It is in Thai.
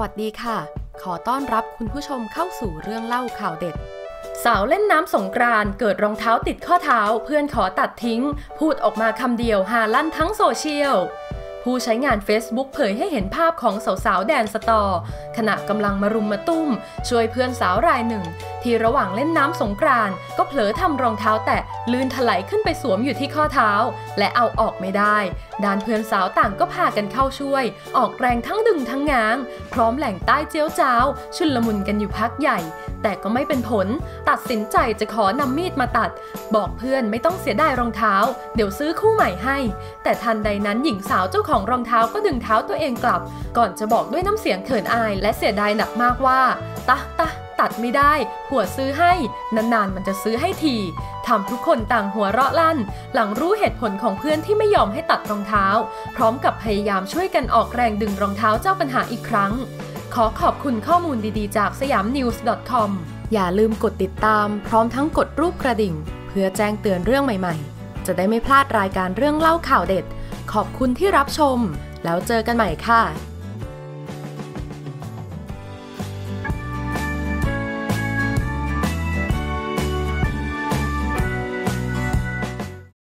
วัสดีค่ะ ขอต้อนรับคุณผู้ชมเข้าสู่เรื่องเล่าข่าวเด็ด สาวเล่นน้ำสงกรานต์เกิดรองเท้าติดข้อเท้า เพื่อนขอตัดทิ้ง พูดออกมาคำเดียวหาลั่นทั้งโซเชียล ผู้ใช้งาน Facebook เผยให้เห็นภาพของสาวๆ แดนสตอ ขณะกำลังมารุมมาตุ้ม ช่วยเพื่อนสาวรายหนึ่ง ที่ระหว่างเล่นน้ำสงกรานก็เผลอทำรองเท้าแตะลื่นถลายขึ้นไปสวมอยู่ที่ข้อเท้า และเอาออกไม่ได้ ด้านเพื่อนสาวต่างก็พากันเข้าช่วย ออกแรงทั้งดึงทั้งง้าง พร้อมแหล่งใต้เจียวจ้าว ชุนลมุนกันอยู่พักใหญ่ แต่ก็ไม่เป็นผล ตัดสินใจจะขอนำมีดมาตัด บอกเพื่อนไม่ต้องเสียดายรองเท้า เดี๋ยวซื้อคู่ใหม่ให้ แต่ทันใดนั้นหญิงสาวเจ้าของรองเท้าก็ดึงเท้าตัวเองกลับ ก่อนจะบอกด้วยน้ำเสียงเขินอายและเสียดายหนักมากว่าตะตะตัดไม่ได้ผัวซื้อให้ นานๆ มันจะซื้อให้ทีทำทุกคนต่างหัวเราะลั่น หลังรู้เหตุผลของเพื่อนที่ไม่ยอมให้ตัดรองเท้า พร้อมกับพยายามช่วยกันออกแรงดึงรองเท้าเจ้าปัญหาอีกครั้ง ขอขอบคุณข้อมูลดีๆ จากสยามนิวส์ .com อย่าลืมกดติดตามพร้อมทั้งกดรูปกระดิ่ง เพื่อแจ้งเตือนเรื่องใหม่ๆ จะได้ไม่พลาดรายการเรื่องเล่าข่าวเด็ด ขอบคุณที่รับชม แล้วเจอกันใหม่ค่ะ